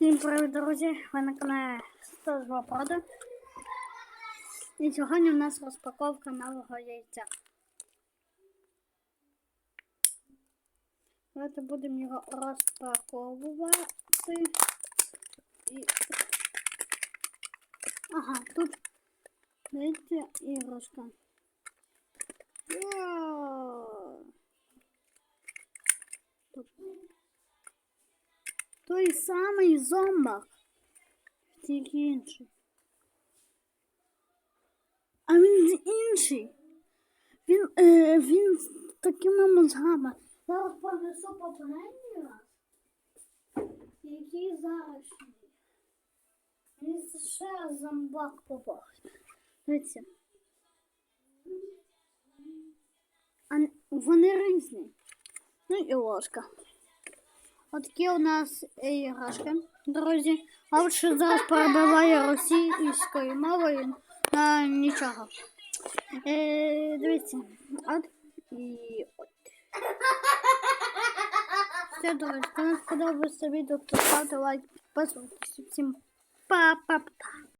Всім привіт, друзі! Ви на каналі 102 Прода. І сьогодні у нас розпаковка нового яйця. Давайте будемо його розпаковувати. І... Ага, тут дивіться іграшка. Йоу! Тут той самий зомбак, тільки інший. А він інший. Він, е, він з такими мозгами. Зараз понесу попередній раз. Який зараз. Він ще зомбак попав. Дивіться. А вони різні. Ну і ложка. Отакі у нас іграшки, друзі. А от що зараз перебиває російською мовою на нічого. Е, дивіться, от і от. Все, друзі, кому сподобалося відео, то ставте лайк, підписуйтесь. Всім па-па-па.